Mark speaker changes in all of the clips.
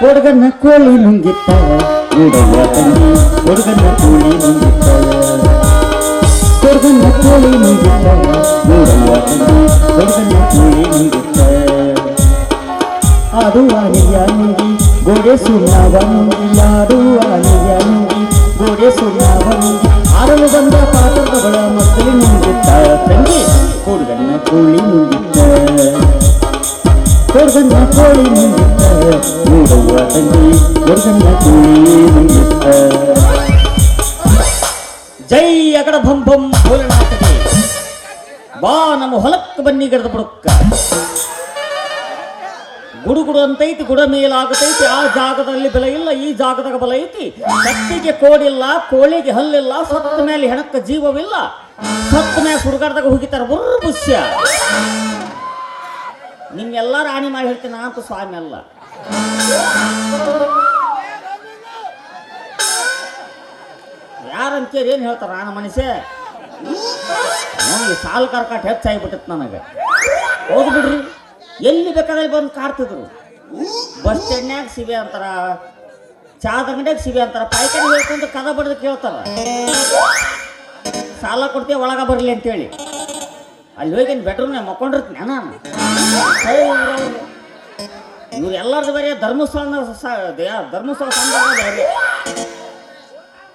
Speaker 1: ಹುಡುಗನ ಕೋಳಿ ನುಂಗಿತ್ತ ಉಡವ ತಂಗಿ ಹುಡುಗನ ಕೋಳಿ ನುಂಗಿತ್ತ ಹುಡುಗನ ಕೋಳಿ ನುಂಗಿತ್ತ ಉಡವ ತಂಗಿ ಹುಡುಗನ ಕೋಳಿ ನುಂಗಿತ್ತ ಅದು ಆನೆಯ ನುಂಗಿ ಗೋಡೆ ಸುಣ್ಣವ ನುಂಗಿ ಯಾರು ಆನೆಯ ನುಂಗಿ ಗೋಡೆ ಸುಣ್ಣವ ನುಂಗಿ ಆಡಲು ಬಂದ ಪಾತ್ರಗಳ ಮಕ್ಕಳು ನುಂಗಿತ್ತ ತಂಗಿ ಹುಡುಗನ ಕೋಳಿ ನುಂಗಿತ್ತ ಹುಡುಗನ ಕೋಳಿ ನೋಡುವ ತಂಗಿ ಹುಡುಗನ ಕೋಳಿ ಜೈ ಅಗಡ ಭಂ ಭಂ ಭೋಲನಾಥಗೆ ಬಾ ನಮ್ಮ ಹೊಲಕ್ಕೆ ಬನ್ನಿ ಗಡ್ದ ಬುಡಕ್ಕ. ಗುಡು ಗುಡು ಅಂತೈತಿ, ಗುಡ ಮೇಲಾಗತೈತಿ, ಆ ಜಾಗದಲ್ಲಿ ಬೆಲೆ ಇಲ್ಲ, ಈ ಜಾಗದಾಗ ಬಲ ಐತಿ. ಕತ್ತಿಗೆ ಕೋಡಿಲ್ಲ ಕೋಳಿಗೆ ಹಲ್ಲಿಲ್ಲ ಸತ್ತ ಮೇಲೆ ಹೆಣಕ್ಕ ಜೀವವಿಲ್ಲ. ಸತ್ತ ಮೇಲೆ ಸುಡುಗಾಡ್ದಾಗ ಹೋಗಿತಾರ ಬುರ್ರ ಬುಷ್ಯ. ನಿಮ್ಗೆಲ್ಲ ರಾಣಿ ಮಾಡಿ ಹೇಳ್ತೀನಿ ಅಂತ ಸ್ವಾಮಿ ಅಲ್ಲ. ಯಾರಂತೇಳಿ ಏನು ಹೇಳ್ತಾರ ನಾನು ಮನುಷ್ಯ ನನಗೆ ಸಾಲು ಹೆಚ್ಚಾಗಿ ಹೆಚ್ಚಾಗಿಬಿಟ್ಟಿತ್ತು ನನಗೆ. ಹೋಗ್ಬಿಡ್ರಿ ಬಿಡ್ರಿ. ಎಲ್ಲಿ ಬೇಕಾದ್ರೆ ಬಂದು ಕಾರ್ತಿದ್ರು ಬಸ್ ಸ್ಟ್ಯಾಂಡ್ನ್ಯಾಗ ಸಿಬೆ ಅಂತಾರ ಚಾದ ಅಂಗಡಿಯಾಗ ಸಿಬೆ ಅಂತಾರ ಪಾಯ್ಕಾನಿ ಹೇಳ್ಕೊಂಡು ಕದ ಬಡ್ದು ಕೇಳ್ತಾರ. ಸಾಲ ಕೊಡ್ತೀವಿ ಒಳಗ ಬರಲಿ ಅಂತೇಳಿ. ಅಲ್ಲಿ ಹೋಗಿ ಬೆಡ್ರೂಮ್ನಾಗ ಮಕ್ಕೊಂಡಿರ್ತೀನಿ ನಾನು. ಇವ್ರು ಬೇರೆ ಧರ್ಮಸ್ಥಳ ಧರ್ಮಸ್ಥಳ ಬೇರೆ.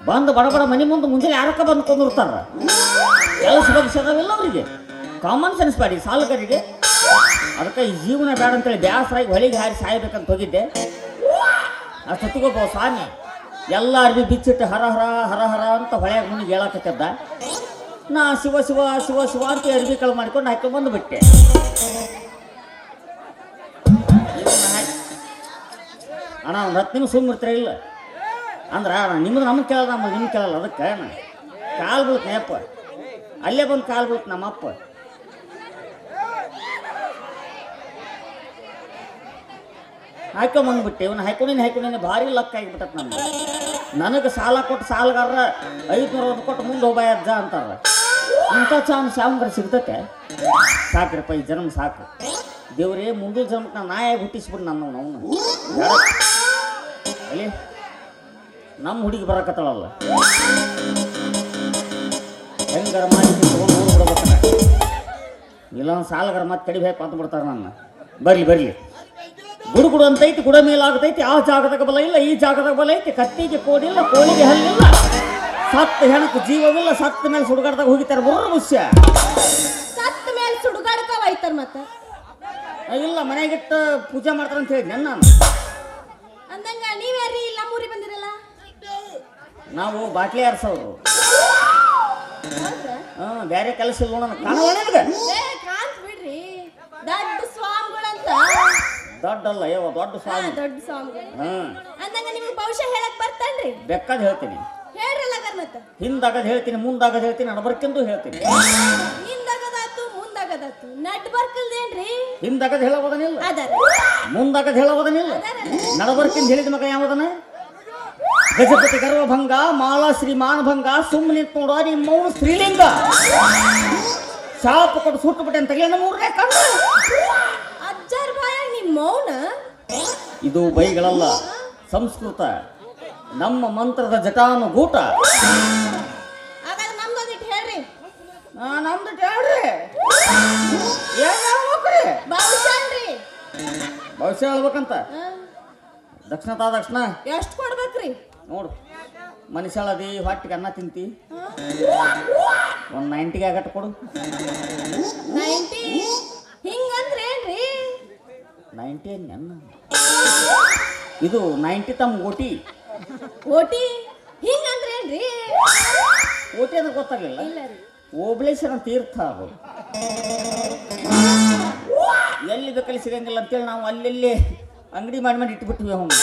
Speaker 1: ಬಂದು ಬಡ ಬಡ ಮನೆ ಮುಂದೆ ಮುಂಜಾನೆ ಯಾರಕ್ಕ ಬಂದು ಕೊಂದಿರ್ತಾರ? ಕೆಲಸ ಬಗ್ಸೋದವಿಲ್ಲ ಅವರಿಗೆ. ಕಾಮನ್ ಸೆನ್ಸ್ ಬಾಡಿ ಸಾಲಗಾರಿಗೆ. ಅದಕ್ಕೆ ಈ ಜೀವನ ಬೇಡ ಅಂತೇಳಿ ಬ್ಯಾಸರಾಗಿ ಹೊಳಿಗೆ ಹಾರಿ ಸಾಯ್ಬೇಕಂತ ಹೋಗಿದ್ದೆ. ಅಷ್ಟೊತ್ತಿಗೊಬ್ಬ ಸ್ವಾಮಿ. ಎಲ್ಲ ಅರ್ಬಿ ಬಿಚ್ಚಿಟ್ಟು ಹರ ಹರ ಹರ ಹರ ಅಂತ ಹೊಳೆಯಾಗ ಮುನಿಗೆ ಹೇಳಕತ್ತಿದ್ದ. ನಾ ಶಿವ ಶಿವ ಶಿವ ಶಿವ ಅಂತ ಅರ್ಬಿ ಕಳ್ ಮಾಡ್ಕೊಂಡು ಹಾಕಿ ಬಂದುಬಿಟ್ಟೆ. ಅಣ್ಣ, ಒಂದು ಹತ್ತು ನಿಮಿಷ ಸುಮ್ಮಿರ್ತೀರ ಇಲ್ಲ? ಅಂದ್ರೆ ನಿಮ್ದು ನಮ್ಗೆ ಕೇಳಲ್ಲ ನಮ್ಮ ನಿಮ್ಗೆ ಕೇಳಲ್ಲ, ಅದಕ್ಕೆ ಕಾಲು ಬೀಳ್ತ ನೆಪ್ಪ ಅಲ್ಲೇ ಬಂದು ಕಾಲು ಬೀಳ್ತ ನಮ್ಮಪ್ಪ ಹಾಕೊಂಬಂದ್ಬಿಟ್ಟೆ, ಇವನು ಹಾಕೊಂಡಿನ ಹಾಕೊಂಡಿನ ಭಾರಿ ಲಕ್ ಆಗಿಬಿಟ್ಟತ್ ನಮ್ಗೆ. ನನಗೆ ಸಾಲ ಕೊಟ್ಟು ಸಾಲಗಾರ ಐದುನೂರ ಒಂದು ಕೊಟ್ಟು ಮುಂದೆ ಹೋಗ್ಬಾಯ ಅಜ್ಜ ಅಂತಾರ. ಇಂಥ ಚಾನ್ ಶಾವಂಗರ ಸಿಗ್ತತೆ? ಸಾಕ್ರಪ್ಪ, ಈ ಜನ್ಮ ಸಾಕು. ದೇವ್ರೇ ಮುಂದಿನ ಜನ್ಮಕ್ಕೆ ನಾನು ನಾಯಾಗಿ ಹುಟ್ಟಿಸ್ಬಿಟ್ಟು ನನ್ನ ಅವನು. ಅಲ್ಲಿ ನಮ್ಮ ಹುಡುಗಿ ಬರಕತ್ತಳಲ್ಲ. ಹೆಂಗಾರ ಮಾಡಿ ತೊಗೊಂಡು ಊರು ಬಿಡ್ಬೇಕಲ್ಲ. ಇಲ್ಲ ಸಾಲಗಾರ ಮತ್ತೆ ತಡಿಬೇಕು ಅಂತ ಬಿಡ್ತಾರೆ ನನ್ನ. ಬರಲಿ ಬರಲಿ. ಗುಡು ಗುಡು ಅಂತೈತಿ ಗುಡ ಮೇಲಾಗತೈತಿ ಆ ಜಾಗದಾಗ ಬಲ ಇಲ್ಲ ಈ ಜಾಗದಾಗ ಬಲ ಐತಿ. ಕತ್ತಿಗೆ ಕೋಡಿಲ್ಲ ಕೋಳಿಗೆ ಹಲ್ಲಿಲ್ಲ ಸತ್ತ ಹೆಣಕ್ಕೆ ಜೀವವಿಲ್ಲ ಸತ್ತ ಮೇಲೆ ಸುಡುಗಾಡ್ದಾಗ ಹೋಗಿತಾರೆ ಮೂರು ಮುಷ್ಯ
Speaker 2: ಸತ್ತ ಮೇಲೆ ಸುಡುಗಾಡಕ ಒಯ್ತಾರ ಮತ್ತೆ.
Speaker 1: ಇಲ್ಲ ಮನೆಗಿಟ್ಟು ಪೂಜೆ ಮಾಡ್ತಾರೆ ಅಂತ ಹೇಳಿದ್ನೆ ನಾನು.
Speaker 2: ಅಂದಂಗ ನೀವ್ಯಾರಿ ಇಲ್ಲ ಮೂರಿ ಬಂದಿರಲ್ಲ?
Speaker 1: ನಾವು ಬಾಟ್ಲಿ
Speaker 2: ಹೌದ್ರಾ?
Speaker 1: ಹಾಂ ಬೇರೆ ಕೆಲಸ ಇಲ್ಲ ನೋಡೋಣ.
Speaker 2: ಕಾಂತ್ ಬಿಡ್ರಿ. ದೊಡ್ಡ ಸ್ವಾಮಿಗಳಂತ.
Speaker 1: ದೊಡ್ಡಲ್ಲ ಅಯ್ಯೋ ದೊಡ್ಡ ಸ್ವಾಮಿ.
Speaker 2: ದೊಡ್ಡ ಸ್ವಾಮಿಗಳು.
Speaker 1: ಹಾಂ.
Speaker 2: ಅಂದಂಗ ನಿಮ್ಗೆ ಭವಿಷ್ಯ ಹೇಳಕ್ ಬರ್ತಾನ್ರಿ?
Speaker 1: ಬೆಕ್ಕದ ಹೇಳ್ತೀನಿ.
Speaker 2: ಹೇಳ್ರಲ್ಲ ಗರ್
Speaker 1: ಹಿಂದಾಗದ ಹೇಳ್ತೀನಿ ಮುಂದಾಗದ್ ಹೇಳ್ತೀನಿ ನಡಬರ್ಕೆಂದು ಹೇಳ್ತೀನಿ.
Speaker 2: ಮುಂದಾಗದಾತು ರೀ ಬರ್ಕಲ್ದೇನ್ರಿ
Speaker 1: ಹಿಂದಾಗದ್ ಹೇಳೋದನಿಲ್ಲ.
Speaker 2: ಅದಾರ.
Speaker 1: ಮುಂದಾಗದ್ ಹೇಳೋದನಿಲ್ಲ. ನಡಬರ್ಕಿಂದ ಹೇಳಿದ ಮಗ ಯಾವದನ? ಗಜಪತಿ ಗರ್ವಭಂಗ ಮಾಲಾ ಶ್ರೀ ಭಂಗ ಸುಮ್ಮನೆ ನೋಡ ನಿಮ್ಮವನು ಶ್ರೀಲಿಂಗ ಶಾಪ ಕೊಟ್ಟು ಸುಟ್ಟು ಬಿಟ್ಟೆ ಅಂತ ಹೇಳಿ ಮೂರನೇ ಕಣ್ಣು
Speaker 2: ಅಜ್ಜಾರ್ ಬಾಯ ನಿಮ್ಮ ಮೌನ
Speaker 1: ಇದು ಬೈಗಳಲ್ಲ ಸಂಸ್ಕೃತ. ನಮ್ಮ ಮಂತ್ರದ ಜಟಾನುಗೂಟ.
Speaker 2: ನಮ್ದೊಂದಿಟ್ಟು ಹೇಳ್ರಿ.
Speaker 1: ನಮ್ದು ಹೇಳ್ರಿ. ಭವಿಷ್ಯ ಹೇಳ್ಬೇಕಂತ? ದಕ್ಷಿಣ ತಾ ದಕ್ಷಿಣ?
Speaker 2: ಎಷ್ಟು ಕೊಡ್ಬೇಕ್ರಿ?
Speaker 1: ನೋಡು ಮನುಷ್ಯಳದಿ ಹೊಟ್ಟಿಗೆ ಅನ್ನ ತಿಂತಿ? ಒಂದು ನೈಂಟಿಗೆ ಆಗಟ್ ಕೊಡು.
Speaker 2: ನೈಂಟಿ? ಹಿಂಗಂದ್ರೆ ಏನ್ರಿ
Speaker 1: ನೈಂಟಿ ಅನ್ನ ಇದು ನೈಂಟಿ ತಮ್ಮ ಓಟಿ.
Speaker 2: ಓಟಿ? ಹಿಂಗಂದ್ರೆ ಏನ್ರಿ
Speaker 1: ಓಟಿ ಅಂದ್ರೆ ಗೊತ್ತಾಗಲಿಲ್ಲ.
Speaker 2: ಇಲ್ಲ ರೀ.
Speaker 1: ಓಬಳೇಶ್ವರ ತೀರ್ಥ ಅದು. ಎಲ್ಲಿ ಬೇಕಲ್ಲಿ ಸಿಗಂಗಿಲ್ಲ ಅಂತೇಳಿ ನಾವು ಅಲ್ಲೆಲ್ಲಿ ಅಂಗಡಿ ಮಾಡಿ ಮಾಡಿ ಇಟ್ಬಿಟ್ವಿ ಅವನು.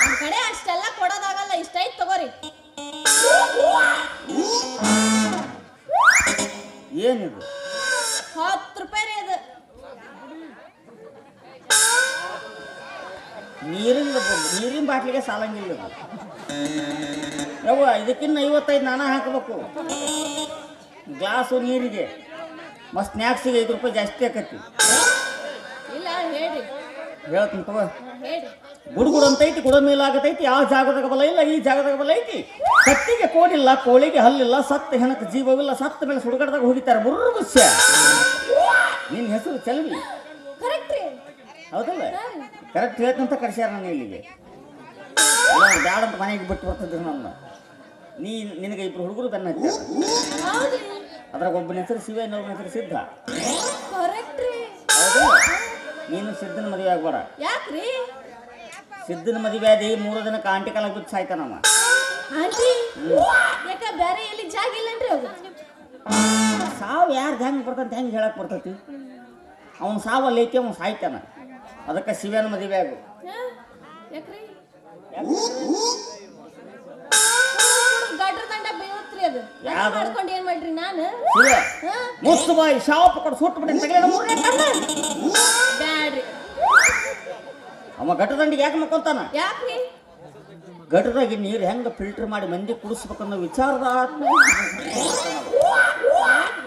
Speaker 2: ನಮ್ ಕಡೆ ಅಷ್ಟೆಲ್ಲ ಕೊಡೋದಾಗಲ್ಲ ಇಷ್ಟ ಐತ್ ತಗೋರಿ.
Speaker 1: ಏನಿದು?
Speaker 2: ಹತ್ತು ರೂಪಾಯಿ ರೀ ಅದು.
Speaker 1: ನೀರಿನ ನೀರಿನ ಬಾಟ್ಲಿಗೆ ಸಾಲಂಗಿಲ್ಲ ಇದು. ಯವ್ವ ಇದಕ್ಕಿನ್ನ ಐವತ್ತೈದು ನಾನ ಹಾಕಬೇಕು. ಗ್ಲಾಸು ನೀರಿಗೆ. ಮತ್ತು ಸ್ನ್ಯಾಕ್ಸಿಗೆ ಐದು ರೂಪಾಯಿ ಜಾಸ್ತಿ ಆಕತಿ.
Speaker 2: ಇಲ್ಲ
Speaker 1: ಹೇಳ್ತೀನಿ ತಗೋ. ಗುಡುಗುಡು ಅಂತೈತಿ ಗುಡ ಮೇಲಾಗತೈತಿ ಯಾವ ಜಾಗದಾಗ ಬಲ ಇಲ್ಲ ಈ ಜಾಗದಾಗ ಬಲ ಐತಿ. ಕತ್ತಿಗೆ ಕೋಡಿಲ್ಲ ಕೋಳಿಗೆ ಹಲ್ಲಿಲ್ಲ ಸತ್ತ ಹೆಣಕ್ಕೆ ಜೀವವಿಲ್ಲ ಸತ್ತ ಮೇಲೆ ಸುಡುಗಾಡದಾಗ ಹೋಗಿತಾರೆ ಬುರ್ರುಸ್ಯ ನಿನ್ನ ಹೆಸರು ಚಲವಿ ಹೌದಲ್ಲ? ಕರೆಕ್ಟ್ ಹೇಳ್ತಂತ ಕರ್ಸ್ಯಾರ ನಾನು ಇಲ್ಲಿಗೆ. ಬ್ಯಾಡ ಅಂತ ಮನೆಗೆ ಬಿಟ್ಟು ಬರ್ತಿದ್ರು ನನ್ನ. ನೀ ನಿನಗೆ ಇಬ್ರು ಹುಡುಗರು ಬೆನ್ನ ಅದ್ರಾಗ ಒಬ್ಬನ ಹೆಸರು ಶಿವ ಇನ್ನೊಬ್ಬನ ಹೆಸರು ಸಿದ್ಧ. ನೀನು ಸಿದ್ಧನ ಮದುವೆ ಆಗ್ಬೇಡ.
Speaker 2: ಯಾಕ್ರಿ?
Speaker 1: ಸಿದ್ಧನ ಮದುವೆ ಆದಿ ಮೂರು ದಿನಕ್ಕೆ ಆಂಟಿ ಕಾಲ ಬಿಟ್ಟು ಸಾಯ್ತಾನವ
Speaker 2: ಆಂಟಿ ಯಾಕ ಬೇರೆ ಎಲ್ಲಿ ಜಾಗ ಇಲ್ಲನ್ರಿ ಅವು
Speaker 1: ಸಾವು ಯಾರ್ದು ಹೆಂಗೆ ಬರ್ತಂತ ಹೆಂಗೆ ಹೇಳಕ್ ಬರ್ತೈತಿ? ಅವ್ನು ಸಾವ ಐತಿ ಅವ್ನು ಸಾಯ್ತಾನ. ಅದಕ್ಕೆ ಶಿವನ ಮದುವೆ ಆಗು?
Speaker 2: ಯಾಕ್ರಿ?
Speaker 1: ಯಾವ್ದು?
Speaker 2: ಮಾಡ್ಕೊಂಡು ಏನ್ ಮಾಡ್ರಿ ನಾನು?
Speaker 1: ಮುಸ್ತು ಬಾಯಿ ಶಾಪ್ ಕೊಟ್ಟು ಸುಟ್ಟು ಕಣ್ಣ
Speaker 2: ಬ್ಯಾಡ್ರಿ.
Speaker 1: ಅವ ಘಟದಂಡಿಗೆ ಯಾಕೆ ಮಕ್ಕೊಂತಾನ?
Speaker 2: ಯಾಕ್ರಿ?
Speaker 1: ಘಟದಾಗಿ ನೀರು ಹೆಂಗೆ ಫಿಲ್ಟರ್ ಮಾಡಿ ಮಂದಿ ಕುಡಿಸ್ಬೇಕನ್ನೋ ವಿಚಾರದ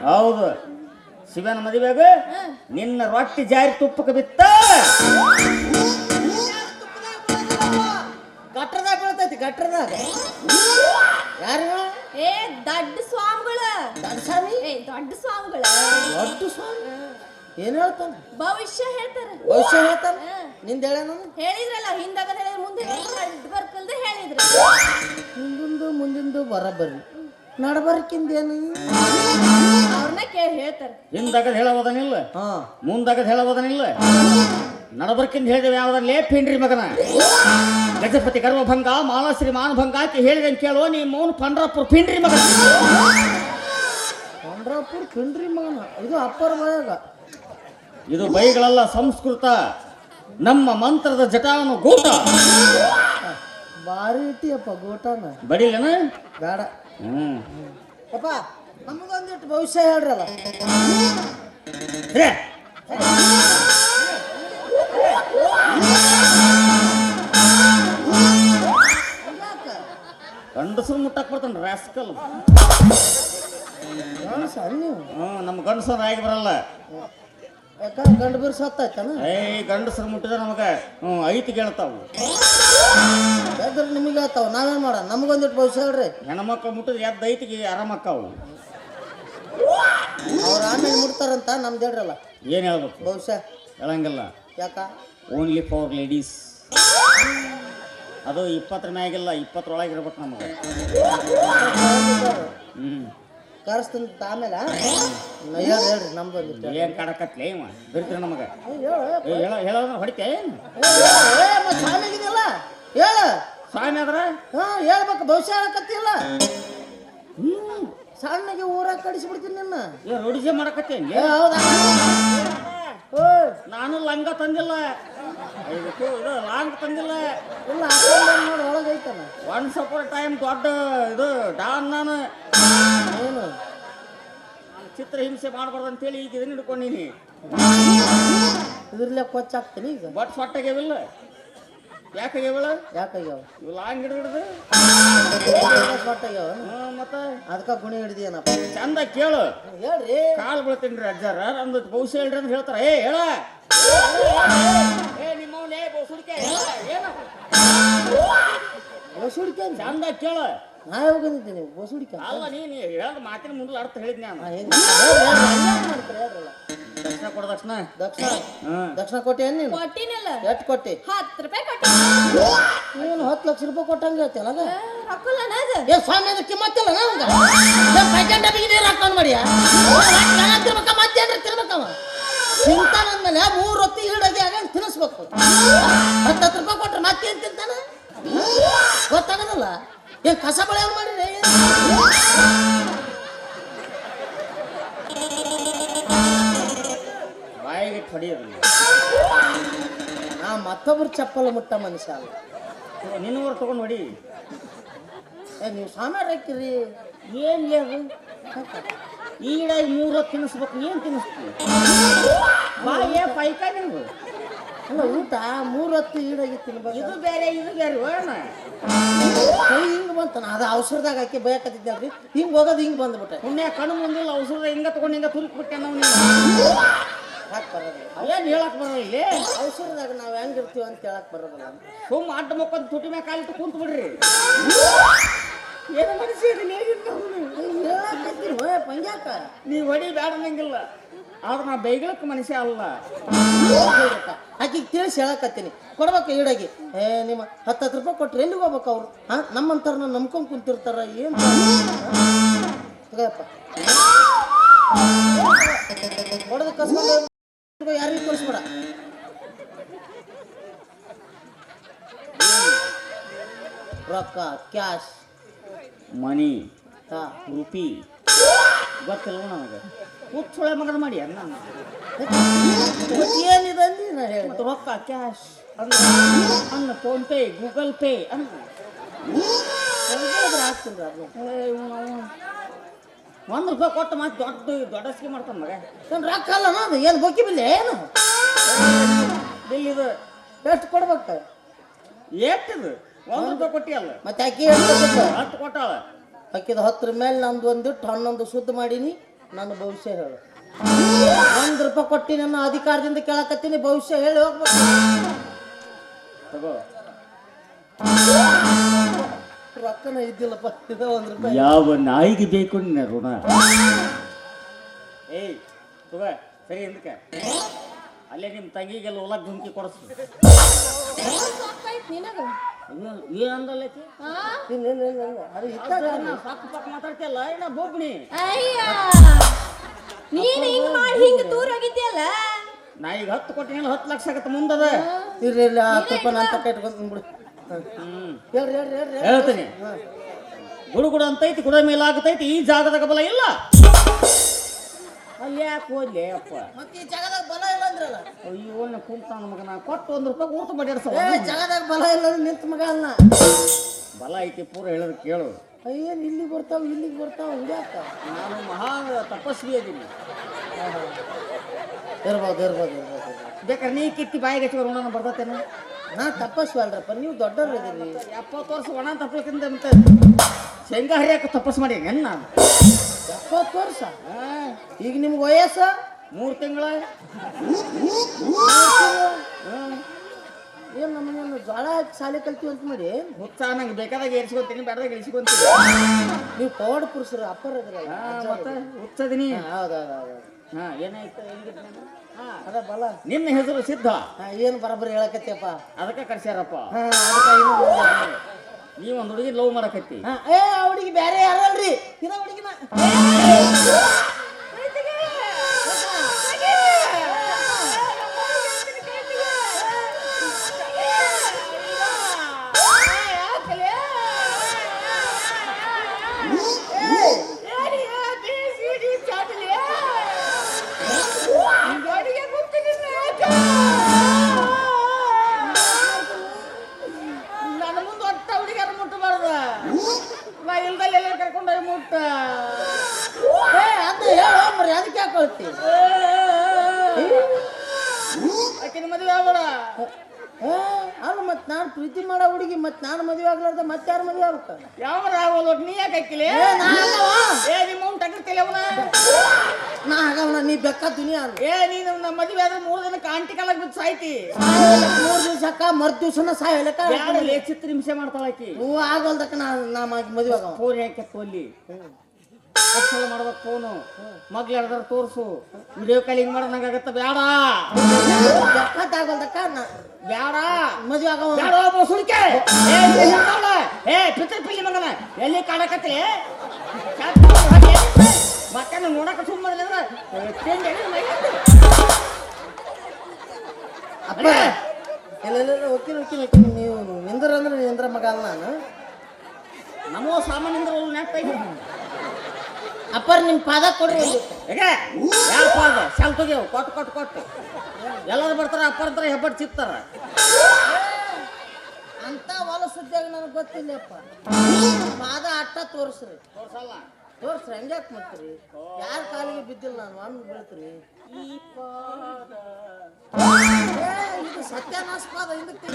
Speaker 1: ಹೌದು. ಶಿವನ ಮದುವೆಗ ನಿನ್ನ ರೊಟ್ಟಿ ಜಾರಿ ತುಪ್ಪಕ್ಕೆ ಬಿತ್ತ.
Speaker 3: ಗಟ್ರದಾಗ ಬೀಳ್ತೈತಿ ಗಟ್ರದಾಗ ಯಾರು?
Speaker 2: ಏ ದೊಡ್ಡ ಸ್ವಾಮಿಗಳು.
Speaker 3: ದೊಡ್ಡ ಸ್ವಾಮಿ?
Speaker 2: ಏ ದೊಡ್ಡ ಸ್ವಾಮಿಗಳ.
Speaker 3: ದೊಡ್ಡ ಸ್ವಾಮಿ? ಏನ್ ಹೇಳ್ತಾನ?
Speaker 2: ಭವಿಷ್ಯ ಹೇಳ್ತಾರ.
Speaker 3: ಭವಿಷ್ಯ ಹೇಳ್ತಾನ?
Speaker 2: ಹಾ.
Speaker 3: ನಿಂದ ಹೇಳೇನು
Speaker 2: ಹೇಳಿದ್ರಲ್ಲ ಹಿಂದಾಗ ಹೇಳಿದ್ರೆ ಮುಂದೆ ಅಡ್ಡ ಬರ್ಕಲ್ದೆ ಹೇಳಿದ್ರ.
Speaker 3: ಹಿಂದಿಂದು ಮುಂದಿಂದು ಬರಬರ್ರಿ ನಡಬರ್ಕಿಂದೇನು
Speaker 2: ಅವ್ರನ್ನ ಕೇಳಿ ಹೇಳ್ತಾರೆ.
Speaker 1: ಹಿಂದಾಗದ ಹೇಳೋದನಿಲ್ಲ
Speaker 3: ಹಾ.
Speaker 1: ಮುಂದಾಗದ ಹೇಳೋದನಿಲ್ಲ ನಡಬರ್ಕಿಂದ ಹೇಳಿದೆವು ಯಾವ್ದಲ್ಲೇ ಪಿಂಡ್ರಿ ಮಗನ. ಗಜಪತಿ ಗರ್ವಭಂಗ ಮಾಲಾಶ್ರೀ ಮಾನಭಂಗ ಹೇಳಿದೆ ಅಂತ ಕೇಳೋ ನೀ ಮೌನ್ ಪಂಡ್ರಾಪುರ ಪಿಂಡ್ರಿ ಮಗನ.
Speaker 3: ಪಂಡ್ರಾಪುರ್ ಪಿಂಡ್ರಿ ಮಗನ. ಇದು ಅಪ್ಪರ ಬಾಯಾಗ
Speaker 1: ಇದು ಬೈಗಳಲ್ಲ ಸಂಸ್ಕೃತ. ನಮ್ಮ ಮಂತ್ರದ ಜಟಾನು ಗೂಟ.
Speaker 3: ಭಾರಿ ಇಟ್ಟಿಯಪ್ಪ ಗೋಟಾನ.
Speaker 1: ಬಡಿಲೇನ?
Speaker 3: ಬೇಡ.
Speaker 1: ಹ್ಮ್.
Speaker 3: ಅಪ್ಪ ನಮಗೊಂದಿಟ್ಟು ಭವಿಷ್ಯ ಹೇಳ್ರಲ್ಲ.
Speaker 1: ಗಂಡಸರು ಮುಟ್ಟಕ್ ಬರ್ತಾನ ರಾಸ್ಕಲ್ ಹ್ಮ್ ನಮ್ಮ ಗಂಡಸರು ಆಗಿ ಬರಲ್ಲ.
Speaker 3: ಯಾಕಂದ್ರೆ ಗಂಡು ಬೀರ್ ಸತ್ತಾಯ್ತಾನ
Speaker 1: ಏಯ್ ಗಂಡಸರು ಮುಟ್ಟಿದ್ರೆ ನಮಗ ಹ್ಮ್ ಐತಿ ಕೇಳ್ತಾವು.
Speaker 3: ಯಾವ್ದ್ರ ನಿಮಗೆ ಆತಾವ ನಾವೇನ್ ಮಾಡ ನಮಗೊಂದಿಟ್ಟು ಭವಿಷ್ಯ ಹೇಳ್ರಿ.
Speaker 1: ಹೆಣ್ಮಕ್ಳು ಮುಟ್ಟಿದ್ರೆ ಎದ್ದು ಐತಿಗೆ ಆರಾಮಕ್ಕಾವು
Speaker 3: ಅವ್ರು ಆಮೇಲೆ ಮುಟ್ತಾರಂತ ನಮ್ದು ಹೇಳ್ರಲ್ಲ.
Speaker 1: ಏನು ಹೇಳ್ಬೇಕು?
Speaker 3: ಭವಿಷ್ಯ
Speaker 1: ಹೇಳಂಗಿಲ್ಲ.
Speaker 3: ಯಾಕ?
Speaker 1: ಓನ್ಲಿ ಫಾರ್ ಲೇಡೀಸ್ ಅದು ಇಪ್ಪತ್ತರ ಮ್ಯಾಗಿಲ್ಲ ಇಪ್ಪತ್ತರೊಳಗೆ ಇರ್ಬೇಕು ನಮಗೆ ಹ್ಞೂ
Speaker 3: ಕರೆಸ್ತಂತ ಆಮೇಲೆ? ಹೇಳ್ರಿ ಹೇಳ್ರಿ ನಮ್ದು
Speaker 1: ಏನು ಕಾಡಕತ್ಲೆ ಇವ? ಬಿಡ್ತೀರಿ ನಮಗೆ?
Speaker 3: ಹೇಳು
Speaker 1: ಹೇಳೋದ್ರ ಹೊಡಿತೆ
Speaker 3: ಸ್ವಾಮಿಗಿದೆಯಲ್ಲ ಹೇಳ
Speaker 1: ಸ್ವಾಮಿ ಅದರ
Speaker 3: ಹಾ ಹೇಳ್ಬೇಕು ಭವಿಷ್ಯ ಹೇಳಕತ್ತಿಲ್ಲ ಸಣ್ಣಗೆ ಊರಾಗ ಕಡಿಸ್ಬಿಡ್ತೀನಿ ನಿನ್ನ.
Speaker 1: ಏ ರೋಡಿಜೆ ಮಾಡಕತ್ತೇನ್?
Speaker 3: ಹೌದಾ?
Speaker 1: ನಾನು ಲಂಗ ತಂದಿಲ್ಲ. ಇದಕ್ಕೆ ಇದು ಲಾಂಗ್ ತಂದಿಲ್ಲ.
Speaker 3: ಇಲ್ಲ ನೋಡಿ ನೋಡಿ ಒಳಗೈತನ
Speaker 1: ಒನ್ಸ್ ಅಪರ್ ಟೈಮ್ ದೊಡ್ಡ ಇದು ಡಾನ್ ನಾನು.
Speaker 3: ಏನು?
Speaker 1: ಚಿತ್ರ ಹಿಂಸೆ ಮಾಡಬಾರ್ದು ಅಂತೇಳಿ ಈಗ ಇದನ್ನ ಹಿಡ್ಕೊಂಡಿನಿ.
Speaker 3: ಇದ್ರಲ್ಲೇ ಕೊಚ್ಚಾಕ್ತೀನಿ ಈಗ.
Speaker 1: ಬಟ್ ಸೊಟ್ಟಾಗ್ಯಾವಿಲ್ಲ ಯಾಕಾಗ್ಯಾವಳ
Speaker 3: ಯಾಕಾಗ್ಯಾವ
Speaker 1: ಇವು ಲಾಂಗ್ ಹಿಡಿದು ಹ್ಞೂ ಮತ್ತೆ?
Speaker 3: ಅದಕ್ಕ ಗುಣಿ ಹಿಡಿದೇನಪ್ಪ
Speaker 1: ಚಂದ ಕೇಳು.
Speaker 3: ಹೇಳ್ರಿ.
Speaker 1: ಕಾಲು ಬೀಳ್ತೀನಿ ರೀ ಅಜ್ಜಾರ ನಮ್ದು ಬಹುಶಃ ಹೇಳ್ರಿ ಅಂತ ಹೇಳ್ತಾರ. ಏ ಹೇಳ. ಬೋಸುಡಿಕೆ. ಏನು?
Speaker 3: ಬಸುಡಿಕೆ
Speaker 1: ಚಂದ ಕೇಳ.
Speaker 3: ನಾ ಯಾವಾಗ ಬಂದಿದ್ದೀನಿ ಬಸುಡಿಕೆ
Speaker 1: ಅಲ್ಲ ನೀನು ಹೇಳದ ಮಾತಿನ ಮುಂದೆ ಅರ್ಥ ಹೇಳಿದ್ನಿ ನಾನು. ದಕ್ಷಿಣ ಕೊಡ ದಕ್ಷಿಣ.
Speaker 3: ದಕ್ಷಿಣ? ದಕ್ಷಿಣ ಕೊಟ್ಟಿ ಏನ್ ನೀನು?
Speaker 2: ಕೊಟ್ಟಿನಲ್ಲ.
Speaker 3: ಎಷ್ಟು ಕೊಟ್ಟಿ?
Speaker 2: ಹತ್ತು ರೂಪಾಯಿ ಕೊಟ್ಟಿ.
Speaker 3: ನೀನು ಹತ್ತು ಲಕ್ಷ ರೂಪಾಯಿ ಕೊಟ್ಟಂಗೆ ಹೇಳ್ತಿಯಲ್ಲ
Speaker 2: ರೊಕ್ಕಲ್ಲ ಅದು?
Speaker 3: ಏ ಸ್ವಾಮಿ ಅದಕ್ಕೆ ಕಿಮ್ಮತ್ತಿಲ್ಲ ನಮ್ಗೆ ಏ ಪ್ಯಾಕೆಟ್ ಡಬ್ಬಿಗೆ ನೀರು ಹಾಕೊಂಡು ಮಾಡಿಯ ತಿರ್ಬೇಕ ಮತ್ತೇನ್ರ ತಿರ್ಬೇಕವ ತಿಂತಾನ ಅಂದ್ಮೇಲೆ ಮೂರು ರೊತ್ತಿ ಈಡಾಗಿ ಆಗಂಗ್ ತಿನ್ನಿಸ್ಬೇಕು. ಹತ್ತು ಹತ್ತು ರೂಪಾಯಿ ಕೊಟ್ರೆ ಮತ್ತೇನು ತಿಂತಾನ? ಗೊತ್ತಾಗದಲ್ಲ ಏನ್ ಕಸ ಬಳೆ ಮಾಡಿರಿ
Speaker 1: ಬಾಯಿಗೆ ಹೊಡಿಯೋದು
Speaker 3: ನಾ ಮತ್ತೊಬ್ರು ಚಪ್ಪಲ ಮುಟ್ಟ ಮನುಷ್ಯ ಅಲ್ಲ.
Speaker 1: ನಿನ್ನೂರು ತಗೊಂಡು ಹೊಡಿ.
Speaker 3: ಏ ನೀವು ಸಾಮಾರ್ ಹಾಕಿರಿ.
Speaker 1: ಏನ್ ಅದು? ಈಡಾಗಿ ಮೂರು ಹೊತ್ತು ತಿನ್ನಿಸ್ಬೇಕು ಏನು ತಿನ್ನಿಸ್ತೀವಿ ಬಾಯ ಪೈಕ ನಿಮ್ಗೆ
Speaker 3: ಅಲ್ಲ, ಊಟ ಮೂರು ಹೊತ್ತು ಈಡಾಗಿ ತಿನ್ಬೇಕು,
Speaker 1: ಇದು ಬೇರೆ ಇದು ಬೇರೆ ಹೋಗೋಣ
Speaker 3: ಕೈ ಬಂತು ನಾ, ಅದು ಅವಸರದಾಗ ಹಾಕಿ ಬಯಕತ್ತಿದ್ದಲ್ರಿ ಹಿಂಗೆ ಹೋಗೋದು, ಹಿಂಗೆ ಬಂದ್ಬಿಟ್ಟೆ.
Speaker 1: ಪುಣ್ಯ ಕಣ್ಣು ಮುಂದಿಲ್ಲ ಔಷಧ ಹಿಂಗೆ ತಗೊಂಡು ಹಿಂಗೆ ತುರುಕ್ಬಿಟ್ಟೆ ನಾವು ನೀವು
Speaker 3: ಹೇಳಕ್ ಬರೋದಿಲ್ಲ?
Speaker 1: ಏನ್ ಹೇಳಕ್ ಬರಲ್ಲ
Speaker 3: ಅವಸರದಾಗ ನಾವು ಹೆಂಗಿರ್ತೀವಿ ಅಂತ ಹೇಳಕ್ ಬರೋದಿಲ್ಲ.
Speaker 1: ಸುಮ್ಮ ಅಡ್ಡ ಮುಖದ ತುಟಿ ಮೇಲೆ ಕಾಲಿಟ್ಟು ಕುಂತು ಬಿಡ್ರಿ ಏನು
Speaker 3: ಹೇಳಕತ್ತೀರಿ ಹೋಯ್
Speaker 1: ನೀವು ಹೊಡಿ ಬೇಡ ಅನ್ನಂಗಿಲ್ಲ. ಆದ್ರೆ ನಾ ಬೈಗಳಕ್ಕೆ ಮನುಷ್ಯ ಅಲ್ಲ.
Speaker 3: ಆಕಿಗೆ ತಿಳಿಸಿ ಹೇಳಕತ್ತೀನಿ. ಕೊಡ್ಬೇಕು ಈಡಾಗಿ. ಏ ನಿಮ್ಮ ಹತ್ತು ಹತ್ತು ರೂಪಾಯಿ ಕೊಟ್ರೆ ಎಲ್ಲಿಗೆ ಹೋಗ್ಬೇಕು ಅವ್ರು? ಹಾ ನಮ್ಮಂತಾರನ್ನ ನಂಬ್ಕೊಂಡು ಕುಂತಿರ್ತಾರ ಏನು ತಗೋಯಪ್ಪ. ಹೊಡೆದು ಕಸ್ಕೊಂಡು ಯಾರಿಗೂ ತೋರಿಸ್ಬೇಡ. ರೊಕ್ಕ ಕ್ಯಾಶ್. ತ
Speaker 1: ರುಪಿ. ಗೊತ್ತಿಲ್ಲ ನನಗೆ ಹುಚ್ಚೊಳೆ ಮಗನ ಮಾಡಿ ಅನ್ನ
Speaker 3: ಏನಿದೆ ಅಂದಿ
Speaker 1: ರೊಕ್ಕ ಕ್ಯಾಶ್ ಅನ್ನ. ಅನ್ನ ಫೋನ್ ಪೇ ಗೂಗಲ್ ಪೇ ಅನ್ನ. ಏ, ಇವ್ನು ಅವ್ನು. ಒಂದು ರೂಪಾಯಿ ಕೊಟ್ಟು ಮತ್ತೆ ದೊಡ್ಡ ದೊಡ್ಡ ಸ್ಕೀಮ್ ಮಾಡ್ತಾನೆ ಮಗ.
Speaker 3: ಏನ್ ರೊಕ್ಕ ಅಲ್ಲ ಅದು ಏನು ಬೊಕ್ಕಿ ಬಿಲ್ಲ ಏನು?
Speaker 1: ಬಿಲ್ ಇದು
Speaker 3: ಎಷ್ಟು ಕೊಡ್ಬೇಕು.
Speaker 1: ಏಟಿದು ಒಂದು ರೂಪಾಯಿ ಕೊಟ್ಟಿಯಲ್ಲ?
Speaker 3: ಮತ್ತೆ ಅಕ್ಕಿ
Speaker 1: ಹತ್ತು ಕೊಟ್ಟಾಳ?
Speaker 3: ಅಕ್ಕಿದ ಹತ್ತರ ಮೇಲೆ ನಂದು ಒಂದಿಟ್ಟು ಹನ್ನೊಂದು ಶುದ್ಧ ಮಾಡೀನಿ. ನನ್ನ ಭವಿಷ್ಯ ಹೇಳು. ಒಂದು ರೂಪಾಯಿ ಕೊಟ್ಟಿ ನನ್ನ ಅಧಿಕಾರದಿಂದ ಕೇಳಕತ್ತೀನಿ ಭವಿಷ್ಯ ಹೇಳಿ ಹೋಗ್ಬೇಕು.
Speaker 1: ತಗೋ.
Speaker 3: ರೊಕ್ಕನ ಇದ್ದಿಲ್ಲಪ್ಪ ಇದ ಒಂದು ರೂಪಾಯಿ.
Speaker 1: ಯಾವ ನಾಯಿಗೆ ಬೇಕು ನಿನ್ನ ಋಣ? ಏಯ್ ತಗೋ ಸರಿ ಹಿಂದಕ್ಕೆ. ಅಲ್ಲೇ ನಿಮ್ಮ ತಂಗಿಗೆಲ್ಲ ಹೊಲಕ್ಕೆ ಧುಮುಕಿ ಕೊಡಿಸ್ತು
Speaker 2: ನಿನಗ
Speaker 3: ಅದು?
Speaker 1: ಮಾತಾಡ್ತಿಯಲ್ಲ ಏನ ಬೋಬ್ಣಿ
Speaker 2: ಅಯ್ಯ! ನೀನು ಹಿಂಗ್ ಮಾಡಿ ಹಿಂಗ್ ದೂರ ಹೋಗಿದ್ಯಲ್ಲ
Speaker 1: ನಾ ಈಗ ಹತ್ತು ಕೊಟ್ಟಿ ಹತ್ತು ಲಕ್ಷ ಆಗತ್ತೆ ಮುಂದದ.
Speaker 3: ಇರ್ಲಿ ಇಲ್ಲ ಆ ತುಪ್ಪ ನಾನು ತಕ್ಕ ಬಿಡು ಹೇಳ್ರಿ ಹೇಳ್ರಿ ಹೇಳ್ರಿ
Speaker 1: ಹೇಳ್ತೀನಿ. ಗುಡು ಗುಡು ಅಂತೈತಿ ಗುಡ ಮೇಲೆ ಆಗತೈತಿ ಈ ಜಾಗದಾಗ ಬಲ ಇಲ್ಲ. ಅಲ್ಲಿ ಯಾಕೆ ಹೋದ್ಲೆ ಅಪ್ಪ
Speaker 3: ಮತ್ತೆ ಈ ಜಗದಾಗ ಬಲ ಇಲ್ಲ ಅಂದ್ರಲ್ಲ?
Speaker 1: ಅಯ್ಯೋ ನಾ ಕುಂತಾನ ಮಗನ. ಕೊಟ್ಟು ಒಂದು ರೂಪಾಯಿ ಊಟ ಬಡಿಯಾಡ್ಸವ
Speaker 3: ಏ ಜಗದಾಗ ಬಲ ಇಲ್ಲ ಅಂದ್ರೆ ನಿಂತ ಮಗ ಅಲ್ಲ.
Speaker 1: ಬಲ ಐತಿ ಪೂರ ಹೇಳೋದು ಕೇಳು.
Speaker 3: ಅಯ್ಯೇನು ಇಲ್ಲಿಗೆ ಬರ್ತಾವ ಇಲ್ಲಿಗೆ ಬರ್ತಾವ ಹುಡ್ಯಾಕ?
Speaker 1: ನಾನು ಮಹಾ ತಪಸ್ವಿ ಅದೀನಿ.
Speaker 3: ಇರ್ಬೋದು ಇರ್ಬೋದು ಇರ್ಬೋದು.
Speaker 1: ಬೇಕಾದ್ರೆ ನೀ ಕಿತ್ತಿ ಬಾಯಿಗೆ ಹಚ್ಚಿರೋ ಋಣ ಬರ್ತೇನೆ
Speaker 3: ನಾ ತಪಸ್ಸು ಅಲ್ರಪ್ಪ ನೀವು ದೊಡ್ಡವ್ರು ಇದೀರಿ.
Speaker 1: ಎಪ್ಪತ್ತು ವರ್ಷ ಒಣ ತಪ್ಪಲಿಕ್ಕಿಂತ ಅಂತ ಶೇಂಗಾ ಹರಿಯಾಕ ತಪಸ್ ಮಾಡಿ ಹೆಂಗ್ ನಾನು?
Speaker 3: ಎಪ್ಪತ್ತು ವರ್ಷ? ಈಗ ನಿಮ್ಗೆ ವಯಸ್ಸು
Speaker 1: ಮೂರು ತಿಂಗಳ?
Speaker 3: ಏನು ನಮ್ಮನ್ನ ಜ್ವಾಳ ಹಾಕಿ ಶಾಲೆ ಕಲ್ತೀವಿ ಅಂತ ಮಾಡಿ?
Speaker 1: ಹುಚ್ಚ ನಂಗೆ ಬೇಕಾದಾಗ ಏರ್ಸ್ಕೊಂತೀನಿ ಬೇಡದಾಗ ಇಳಿಸ್ಕೊಂತೀನಿ.
Speaker 3: ನೀವು ಪವಾಡ ಪುರುಷರು ಅಪ್ಪರ ಇದ್ರಲ್ಲ
Speaker 1: ಹಾ, ಮತ್ತೆ ಹುಚ್ಚದಿನಿ.
Speaker 3: ಹೌದು ಹೌದು
Speaker 1: ಹಾ ಏನಾಯ್ತು ಹೆಂಗಿದ್ ನೀನು? ಹಾ
Speaker 3: ಅದ ಬಲ.
Speaker 1: ನಿನ್ನ ಹೆಸರು ಸಿದ್ಧ.
Speaker 3: ಏನು ಬರಬರಿ ಹೇಳಕತ್ತೀಯಪ್ಪ?
Speaker 1: ಅದಕ್ಕೆ ಕರ್ಸ್ಯಾರಪ್ಪ. ನೀ ಒಂದು ಹುಡುಗಿ ಲವ್ ಮಾಡಕತ್ತಿ.
Speaker 3: ಏ ಏ ಹುಡುಗಿ ಬೇರೆ ಯಾರಲ್ರಿ? ಇದ ಹುಡುಗಿನ.
Speaker 1: ಯಾವ ಆಗೋಲ್ಲ ನೀ ಯಾಕೆ ಹಾಕಿಲಿ
Speaker 3: ಏ ನಾ ಆಗವ.
Speaker 1: ಏ ನಿಮ್ಮ ಅವ್ನು ಟಗರ್ತಿಲ್ಲ ಅವನ?
Speaker 3: ನಾ ಆಗಲ್ಲ ನೀ ಬೆಕ್ಕ ದುನಿಯಾ ಅದು.
Speaker 1: ಏ ನೀನು ನಮ್ಮ ಮದುವೆ ಆದ್ರೆ ಮೂರು ದಿನಕ್ಕೆ ಆಂಟಿ ಕಾಲಕ್ಕೆ ಬಿದ್ದು ಸಾಯ್ತಿ.
Speaker 3: ಮೂರು ದಿವ್ಸಕ್ಕ ಮರ್ ದಿವ್ಸನ ಸಾಯಲಕ್ಕ
Speaker 1: ಬ್ಯಾಡಲೆ ಚಿತ್ರ ಹಿಂಸೆ ಮಾಡ್ತಾಳ ಆಕಿ?
Speaker 3: ನೀವು ಆಗೋಲ್ದಕ್ಕ ನಾ ನಾ ಮದುವೆ ಆಗವ.
Speaker 1: ಫೋನ್ ಯಾಕೆ ಕೊಲ್ಲಿ ಸಲ ಮಾಡ್ಬೇಕು ಫೋನು. ಮಗ್ಳು ಯಾರ್ದಾರ ತೋರ್ಸು. ವಿಡಿಯೋ ಕಾಲಿಂಗ್ ಮಾಡೋದು ನಂಗಾಗತ್ತ ಬೇಡ ಬ್ಯಾಡ.
Speaker 3: ಆಗೋಲ್ದಕ್ಕ
Speaker 1: ಬ್ಯಾಡ.
Speaker 3: ಮದುವೆ
Speaker 1: ಬ್ಯಾಡ ಒಬ್ಬ ಸುಳಿಕೆ. ಏ ಇಲ್ಲಿ. ಏ ಪಿತ್ರ ಪಿಲ್ಲಿ ಮಗನ. ಎಲ್ಲಿ ಕಾಡಕತ್ತಿ ಮತ್ತೆ ನಾನು ನೋಡಕ ಸುಮ್ಮನೆ?
Speaker 3: ಅಪ್ಪ ಇಲ್ಲ ಇಲ್ಲ ಇಲ್ಲ ನೀವು ನಿಂದ್ರ ಅಂದ್ರೆ ನಿಂದ್ರ ಮಗ ಅಲ್ಲ ನಾನು.
Speaker 1: ನಮೋ ಸಾಮಾನ್ಯಂದ್ರ ನೆಟ್ಟ
Speaker 3: ಅಪ್ಪರ್ ನಿಮ್ಮ ಪಾದ ಕೊಡ್ರಿ
Speaker 1: ಯಾಪ ಅದ ಶಾಲ್ ತೆಗಿಯವು ಕೊಟ್ಟು ಕೊಟ್ಟು ಕೊಟ್ಟು. ಎಲ್ಲರೂ ಬರ್ತಾರೆ ಅಪ್ಪರ್ ಹತ್ರ ಹೆಬ್ಬಟ್ಟು ಚಿತ್ತಾರ
Speaker 3: ಅಂತ ಹೊಲ ಸುದ್ದಿಯಾಗ ನನಗೆ ಗೊತ್ತಿಲ್ಲಪ್ಪ. ಪಾದ ಅಟ್ಟ ತೋರಿಸ್ರಿ.
Speaker 1: ತೋರ್ಸಲ್ಲ.
Speaker 3: ತೋರಿಸ್ರಿ ಹಂಗ್ಯಾಕೆ ಮಾಡ್ತೀರಿ? ಯಾರ ಕಾಲಿಗೆ ಬಿದ್ದಿಲ್ಲ ನಾನು ಒಮ್ಮೆ ಬೀಳ್ತೀರಿ?
Speaker 1: ಈ ಪಾದ.
Speaker 3: ಏ, ಇದು ಸತ್ಯನಾಶ ಪಾದ ಹಿಂದಕ್ಕೆ.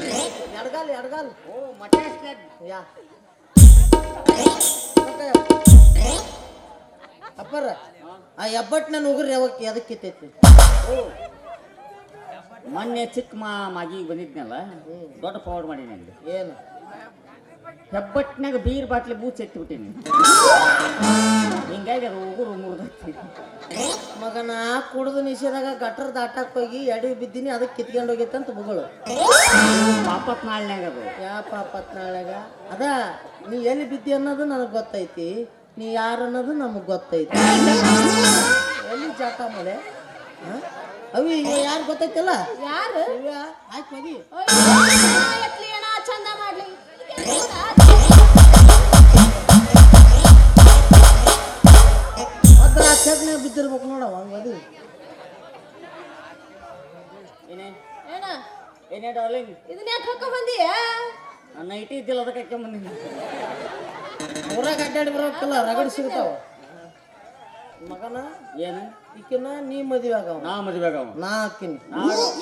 Speaker 3: ಎಡಗಾಲ್ ಎಡಗಾಲ್.
Speaker 1: ಓ ಮಟ್ಟ
Speaker 3: ಯಾ. ಅಪ್ಪರ ಆ ಎಬ್ಬಟ್ ನಾನು ಉಗುರಿ ಅದಕ್ಕೆ ಕಿತ್ತೈತಿ
Speaker 1: ಮೊನ್ನೆ ಚಿಕ್ಕ ಮಾ ಮಾಗಿಗೆ ಬಂದಿದ್ನಲ್ಲ ದೊಡ್ಡ ಫಾರ್ವರ್ಡ್ ಮಾಡೀನಿ ಅಲ್ಲಿ
Speaker 3: ಏನು?
Speaker 1: ಹೆಬ್ಬಟ್ಟಿನಾಗ ಬೀರ್ ಬಾಟ್ಲಿ ಬೂಚ್ ಎತ್ತಿಬಿಟ್ಟೀನಿ ಹಿಂಗಾಗಿ ಅದು ಉಗುರು ಮುರಿದೈತಿ
Speaker 3: ಮಗನ ಕುಡಿದು ನಿಷೇಧಾಗ ಗಟ್ರ ದಾಟಕ್ ಹೋಗಿ ಎಡವಿ ಬಿದ್ದೀನಿ ಅದಕ್ಕೆ ಕಿತ್ಕೊಂಡು ಹೋಗಿತ್ತಂತ ಅಂತ ಬುಗಳು
Speaker 1: ಪಾಪತ್ ನಾಳ್ನ್ಯಾಗ ಅದು.
Speaker 3: ಯಾ ಪಾಪತ್ನಾಳಗ ಅದ ನೀ ಎಲ್ಲಿ ಬಿದ್ದಿ ಅನ್ನೋದು ನನಗೆ ಗೊತ್ತೈತಿ. ನೀ ಯಾರು ಅನ್ನೋದು ನಮಗೆ ಗೊತ್ತೈತಿ. ಎಲ್ಲಿ ಜಾಟ ಮಳೆ? ಅವಿ ಯಾರು ಗೊತ್ತೈತಲ್ಲ?
Speaker 2: ಯಾರು?
Speaker 3: ಆಯ್ತು ಮಗಿ
Speaker 2: ಚಂದ ಮಾಡ್ಲಿ
Speaker 3: ಅದ್ರ ಚೆಕ್ನಾಗ ಬಿದ್ದಿರ್ಬೇಕು ನೋಡವ ಹಂಗ ಮದಿ
Speaker 1: ಏನೇ?
Speaker 2: ಏನ
Speaker 1: ಏನೇ ಡಾರ್ಲಿಂಗ್
Speaker 2: ಇದನ್ನ ಯಾಕೆ ಹಾಕೋ ಬಂದಿಯ?
Speaker 1: ಐಟಿ ಇದ್ದಿಲ್ಲ ಅದಕ್ಕೆ ಹಾಕ್ಕೊಂಬಂದಿನಿ
Speaker 3: ಊರಾಗ ಅಡ್ಡಾಡಿ ಬರೋಕ್ಕಲ್ಲ ರಗಡ್ ಸಿಗ್ತಾವ. ಮಗನ
Speaker 1: ಏನು?
Speaker 3: ಈಕಿನ ನೀ ಮದುವೆ ಆಗವ
Speaker 1: ನಾ ಮದುವೆ ಆಗವ
Speaker 3: ನಾ ಹಾಕಿನಿ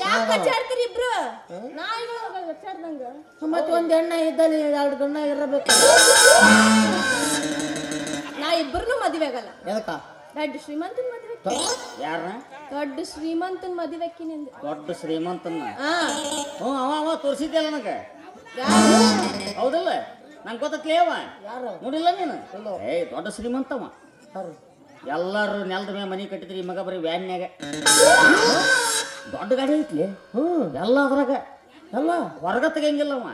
Speaker 2: ಯಾಕೆ ಕಚ್ಚಾಡ್ತೀರಿ ಇಬ್ರು?
Speaker 3: ಮತ್ತೆ ಒಂದ್ ಎಣ್ಣ ಇದ್ದಲ್ಲಿ ಎರಡು ಗಣ್ಣ ಇರಬೇಕು.
Speaker 2: ನಾ ಇಬ್ಬರನ್ನು ಮದುವೆ ಆಗಲ್ಲ.
Speaker 3: ಎದಕ್ಕ?
Speaker 2: ದೊಡ್ಡ ಶ್ರೀಮಂತನ ಮದುವೆ
Speaker 1: ಯಾರನ್ನ
Speaker 2: ದೊಡ್ಡ? ಶ್ರೀಮಂತನ ಮದುವೆ ನಿಂದ.
Speaker 1: ದೊಡ್ಡ ಶ್ರೀಮಂತನ್
Speaker 2: ಹಾ.
Speaker 1: ಹ್ಞೂ ಅವ ಅವ ತೋರಿಸಿದ್ಯಲ್ಲ ನನಗೆ.
Speaker 2: ಯಾರು
Speaker 1: ಹೌದಲ್ಲ? ನಂಗೆ ಗೊತ್ತತ್ಲೇ ಅವ
Speaker 3: ಯಾರು?
Speaker 1: ನೋಡಿಲ್ಲ ನೀನು? ಏಯ್ ದೊಡ್ಡ ಶ್ರೀಮಂತವ. ಎಲ್ಲರೂ ನೆಲದ ಮೇಲೆ ಮನೆ ಕಟ್ಟಿದ್ರಿ ಮಗ ಬರೀ ವ್ಯಾನ್ಯಾಗ. ದೊಡ್ಡ ಗಾಡಿ ಐತ್ಲಿ?
Speaker 3: ಹ್ಞೂ.
Speaker 1: ಎಲ್ಲ ಅದ್ರಾಗ.
Speaker 3: ಎಲ್ಲ?
Speaker 1: ಹೊರಗ ತೆಗಿಯಂಗಿಲ್ಲ ಅವ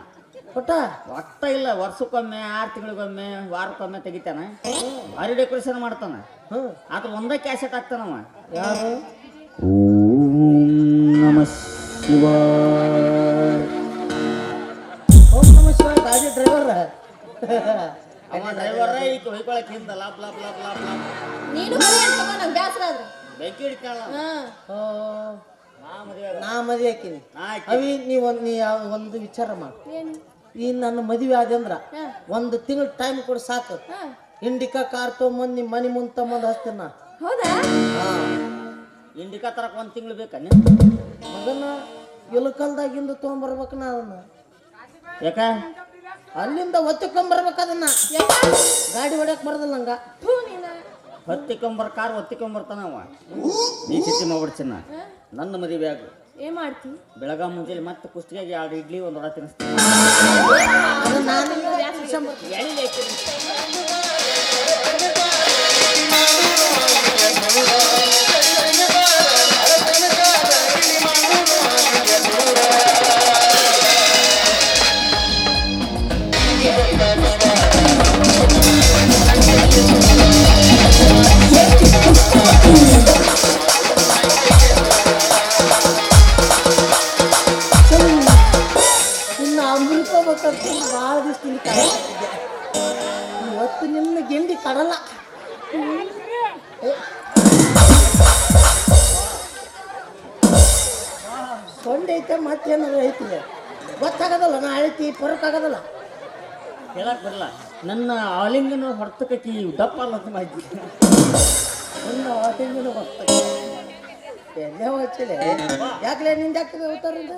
Speaker 3: ಕೊಟ್ಟ
Speaker 1: ಒಟ್ಟ ಇಲ್ಲ ವರ್ಷಕ್ಕೊಮ್ಮೆ ಆರು ತಿಂಗಳಿಗೊಮ್ಮೆ ವಾರಕ್ಕೊಮ್ಮೆ ತೆಗಿತಾನ. ಭಾರಿ ಡೆಕೋರೇಷನ್ ಮಾಡ್ತಾನ.
Speaker 3: ಹ್ಮ್
Speaker 1: ಆತ ಒಂದೇ ಕ್ಯಾಸೆಟ್ ಹಾಕ್ತಾನವ.
Speaker 3: ಯಾರು?
Speaker 1: ಓಂ ನಮ ಶಿವ
Speaker 3: ಡ್ರೈವರ್?
Speaker 1: ಅವ ಡ್ರೈವರ್ ಈಗ ಹೊಯ್ಕೊಳಕ್ ಹಿಂದ. ಲಾಪ್ ಲಾಪ್ ಲಾಪ್ ಲಾಪ್ ಲಾಪ್.
Speaker 2: ನೀನು ಮನೆ ತಗೋ ನಂಗೆ ಬೇಸರ ಆದ್ರೆ.
Speaker 1: ಬೆಂಕಿ ಹಿಡಿತಾಳ
Speaker 2: ಹಾ.
Speaker 1: ನಾ ಮದುವೆ
Speaker 3: ಹಾಕಿನಿ ಅವಿ ನೀ ಒಂದು ನೀ ಯಾವ ಒಂದು ವಿಚಾರ ಮಾಡು.
Speaker 2: ಏನು?
Speaker 3: ಈ ನನ್ನ ಮದುವೆ ಆದಂದ್ರ ಒಂದು ತಿಂಗಳ ಟೈಮ್ ಕೊಡು ಸಾಕು.
Speaker 2: ಹಾ.
Speaker 3: ಇಂಡಿಕಾ ಕಾರ್ ತೊಗೊಂಬಂದು ನಿಮ್ಮ ಮನೆ ಮುಂದೆ ತಗೊಂಬಂದು ಹಚ್ತೀನಿ ನಾ.
Speaker 2: ಹೌದಾ?
Speaker 3: ಹಾ.
Speaker 1: ಇಂಡಿಕಾ ತರಕ್ ಒಂದು ತಿಂಗಳು ಬೇಕಾನೆ
Speaker 3: ಮಗನ ಇಳಕಲ್ದಾಗಿಂದ ತೊಗೊಂಬರ್ಬೇಕು ನಾ ಅದನ್ನ.
Speaker 1: ಯಾಕ?
Speaker 3: ಅಲ್ಲಿಂದ ಒತ್ತಿಕೊಂಬರ್ಬೇಕು ಅದನ್ನ
Speaker 2: ಯಾಕ?
Speaker 3: ಗಾಡಿ ಹೊಡ್ಯಕ್ ಬರೋದಿಲ್ಲ ನಂಗ
Speaker 1: ಹೊತ್ತಿಕೊಂಬರ್ ಕಾರ್ ಹೊತ್ತಿಕೊಂಬರ್ತಾನ ಅವ. ನೀ ಚಿತ್ತಿ ಮಾಡ್ಬಿಡ್ ಚಿನ್ನ ನನ್ನ ಮದುವೆ ಆಗು.
Speaker 2: ಏನ್ ಮಾಡ್ತಿ?
Speaker 1: ಬೆಳಗಾ ಮುಂಜಾನೆ ಮತ್ತೆ ಕುಷ್ಟಿಗೆ ಎರಡು ಇಡ್ಲಿ ಒಂದು ವಡ ತಿನ್ನಿಸ್ತೀನಿ.
Speaker 3: ನಾನು ನನ್ನ
Speaker 1: ಆಲಿಂಗನ ಹೊರ್ತಕಿ ದಪ್ಪ ಅಂತ ಮಾಡಿದ್ವಿ
Speaker 3: ನನ್ನ ಆಲಿಂಗನ ಎಲ್ಲೇ ಹಚ್ಚಿಲೆ ಯಾಕಲೆ ನಿಂದ ಯಾಕೆ ಹೋಗ್ತಾರಿಂದ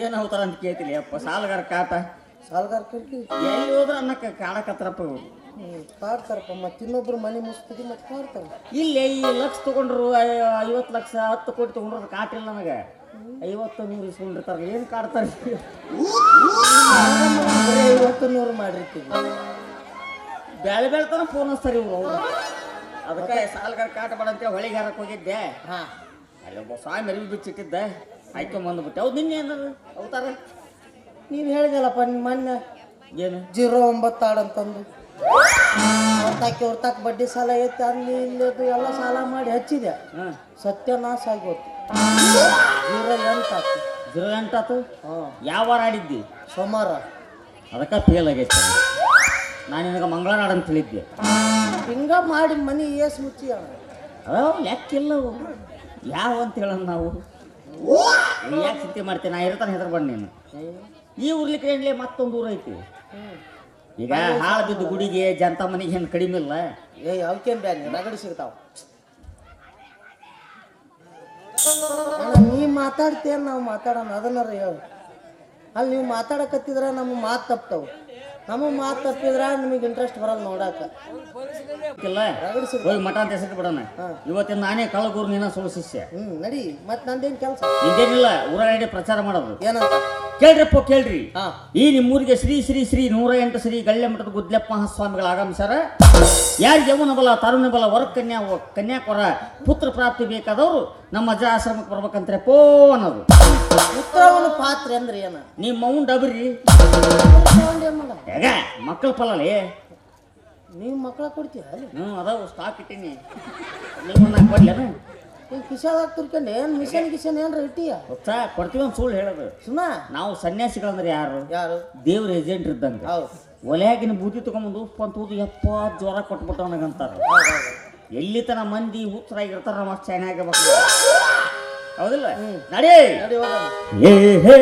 Speaker 1: ಏನು ಹೋಗ್ತಾರ ಅಂತ ಕೇಳ್ತೀನಿ ಅಪ್ಪ. ಸಾಲಗಾರ ಕಾಟ.
Speaker 3: ಸಾಲಗಾರ ಕರ್ಕಿ
Speaker 1: ಎಲ್ಲಿ ಹೋದ್ರೆ ಅನ್ನಕ್ಕೆ ಕಾಣಕತ್ತರಪ್ಪ ಇವರು.
Speaker 3: ಹ್ಞೂ ಕಾಡ್ತಾರಪ್ಪ ಮತ್ತೆ ಇನ್ನೊಬ್ರು ಮನೆ ಮುಸ್ತದೆ ಮತ್ತೆ ಕಾಡ್ತಾರೆ
Speaker 1: ಇಲ್ಲಿ ಈ ಲಕ್ಷ ತಗೊಂಡ್ರು ಐವತ್ತು ಲಕ್ಷ ಹತ್ತು ಕೋಟಿ ತಗೊಂಡ್ರು ಕಾಟಿಲ್ಲ ನನಗೆ. ಐವತ್ತು ನೂರು ಇಸ್ಕೊಂಡಿರ್ತಾರ ಏನು ಕಾಡ್ತಾರೆ?
Speaker 3: ಐವತ್ತು ನೂರು ಮಾಡಿರ್ತೀವಿ.
Speaker 1: ಬೆಳೆ ಬೆಳ್ತಾನ ಫೋನ್ ಹಚ್ತಾರೆ ಇವ್ರು. ಅವ್ರು ಅದಕ್ಕೆ ಸಾಲಗಾರ ಕಾಟ ಬೇಡ ಅಂತೇಳಿ ಹೊಳಿಗಾರಕ್ಕೆ ಹೋಗಿದ್ದೆ?
Speaker 3: ಹಾ.
Speaker 1: ಅಲ್ಲಿ ಒಬ್ಬ ಸ್ವಾಮಿ ಅರಿವಿ ಬಿಚ್ಚಿಟ್ಟಿದ್ದೆ. ಬಿಟ್ಟೆ. ಹೌದು ನಿನ್ನೆ ಏನದು ಅವತಾರ?
Speaker 3: ನೀನು ಹೇಳಿದಲ್ಲಪ್ಪ ನಿಮ್ಮ ಮೊನ್ನೆ?
Speaker 1: ಏನು?
Speaker 3: ಜೀರೋ ಒಂಬತ್ತು ಅಂತಂದು. ಅವ್ರತಾಕಿ ಅವ್ರತಾಕ ಬಡ್ಡಿ ಸಾಲ ಐತೆ ಅಲ್ಲಿ ಇಲ್ಲಿ ಎಲ್ಲ ಸಾಲ ಮಾಡಿ ಹಚ್ಚಿದೆ.
Speaker 1: ಹಾಂ.
Speaker 3: ಸತ್ಯನಾಶ ಆಗೋತು ಜೀರೋ ಎಂಟು ಆತು.
Speaker 1: ಜೀರೋ ಎಂಟಾತು
Speaker 3: ಹಾಂ.
Speaker 1: ಯಾವ ವಾರ ಆಡಿದ್ದಿ?
Speaker 3: ಸೋಮವಾರ.
Speaker 1: ಅದಕ್ಕೆ ಫೇಲ್ ಆಗೈತೆ. ನಾನು ನಿನಗೆ ಮಂಗಳನಾಡು ಅಂತ ಹೇಳಿದ್ದೆ.
Speaker 3: ಹಿಂಗ ಮಾಡಿ ಮನಿ ಏಸ್ ಮುಚ್ಚಿ
Speaker 1: ಅವು. ಯಾವ ಅಂತ ಹೇಳೋಣ ನಾವು? ಯಾಕೆ ಚಿಂತೆ ಮಾಡ್ತೀನಿ ನಾ ಇರ್ತಾನೆ ಹೆದ್ರ ಬಣ್ಣ ನೀನು. ಈ ಊರ್ಲಿ ಏನ್ಲೇ ಮತ್ತೊಂದು ಊರು ಐತಿ. ಈಗ ಹಾಳು ಬಿದ್ದು ಗುಡಿಗೆ ಜನತ ಮನೆಗೆ ಏನು ಕಡಿಮೆ ಇಲ್ಲ?
Speaker 3: ಏ ಅವಕ್ಕೇನು ಬ್ಯಾನಿ ರಗಡಿ ಸಿಗ್ತಾವ. ನೀ ಮಾತಾಡ್ತೇನ್ ನಾವು ಮಾತಾಡೋಣ. ಅದನ್ನಾರ ಹೇಳು. ಅಲ್ಲಿ ನೀವು ಮಾತಾಡಕತ್ತಿದ್ರೆ ನಮ್ಮ ಮಾತು ತಪ್ತಾವು. ನಮ್ಮ ಮಾತು ತಪ್ಪಿದ್ರ ನಿಮಗೆ ಇಂಟ್ರೆಸ್ಟ್ ಬರಲ್ಲ ನೋಡಾಕ.
Speaker 1: ಇಲ್ಲ. ಹೋಗಿ ಮಠ ಅಂತ ಹೆಸರು ಬಿಡೋಣ. ಇವತ್ತಿನ ನಾನೇ ಕಳಗೂರು ನೀನ ಸುಳ್ಳು ಶಿಷ್ಯ.
Speaker 3: ಹ್ಮ್ ನಡಿ. ಮತ್ ನಂದೇನ್ ಕೆಲಸ?
Speaker 1: ಇದೇನಿಲ್ಲ ಊರಾಡಿ ಪ್ರಚಾರ ಮಾಡೋದು.
Speaker 3: ಏನಂತ?
Speaker 1: ಕೇಳ್ರಪ್ಪ ಕೇಳ್ರಿ. ಈ ನಿಮ್ಮೂರಿಗೆ ಶ್ರೀ ಶ್ರೀ ಶ್ರೀ ನೂರ ಎಂಟು ಶ್ರೀ ಗಳ್ಳೆ ಮಠದ ಗುದ್ಲೆಪ್ಪ ಮಹಾಸ್ವಾಮಿಗಳು ಆಗಮಿಸ್ಯಾರ ಯಾರು ಯೌವನ ಬಲ ತರುಣ ಬಲ ವರ ಕನ್ಯಾ ಕನ್ಯಾಕೊರ ಪುತ್ರ ಪ್ರಾಪ್ತಿ ಬೇಕಾದವರು ನಮ್ಮ ಅಜ್ಜ ಆಶ್ರಮಕ್ಕೆ ಬರ್ಬೇಕಂತ್ರೆ ಪೋ ಅನ್ನೋದು.
Speaker 3: ಪುತ್ರವನ ಪಾತ್ರ ಅಂದ್ರೆ ಏನ?
Speaker 1: ನಿಮ್ಮ ಮೌನ್ ಡಬ್ರಿ ಮಕ್ಕಳ ಫಲಲೇ
Speaker 3: ನೀವು ಮಕ್ಕಳ ಕೊಡ್ತೀಯ ಅಲ್ಲಿ?
Speaker 1: ಹ್ಞೂ ಅದಾವ ಸ್ಟಾಕ್ ಇಟ್ಟೀನಿ. ನಿಮ್ಮನ್ನ ಕೊಡ್ಲೇನ?
Speaker 3: ಈ ಕಿಶಾದಾಗ ತುರ್ಕೊಂಡು ಏನು ಮಿಷನ್ ಗಿಷನ್ ಏನ್ರ ಇಟ್ಟಿಯ?
Speaker 1: ಹೊಸ ಕೊಡ್ತೀವಿ ಅಂತ ಸುಳ್ಳು ಹೇಳೋದು.
Speaker 3: ಸುಮ್ಮ
Speaker 1: ನಾವು ಸನ್ಯಾಸಿಗಳಂದ್ರೆ ಯಾರು?
Speaker 3: ಯಾರು?
Speaker 1: ದೇವ್ರ ಏಜೆಂಟ್ ಇದ್ದಂಗೆ.
Speaker 3: ಹೌದು.
Speaker 1: ಒಲೆಯಾಗಿನ ಬೂದಿ ತಗೊಂಬಂದು ಉಪ್ಪು ಅಂತ ಊದು ಎಪ್ಪ ಜ್ವರ ಕೊಟ್ಬಿಟ್ಟವನಗಂತಾರ ಎಲ್ಲಿ ತನ ಮಂದಿ ಹುತ್ತರಾಗಿರ್ತಾರ ನಮ್ಮ ಅಷ್ಟು ಚೆನ್ನಾಗಿ ಹೌದಿಲ್ಲ? ನಡಿ.
Speaker 3: ನಡಿ
Speaker 1: ಏ ಹೇ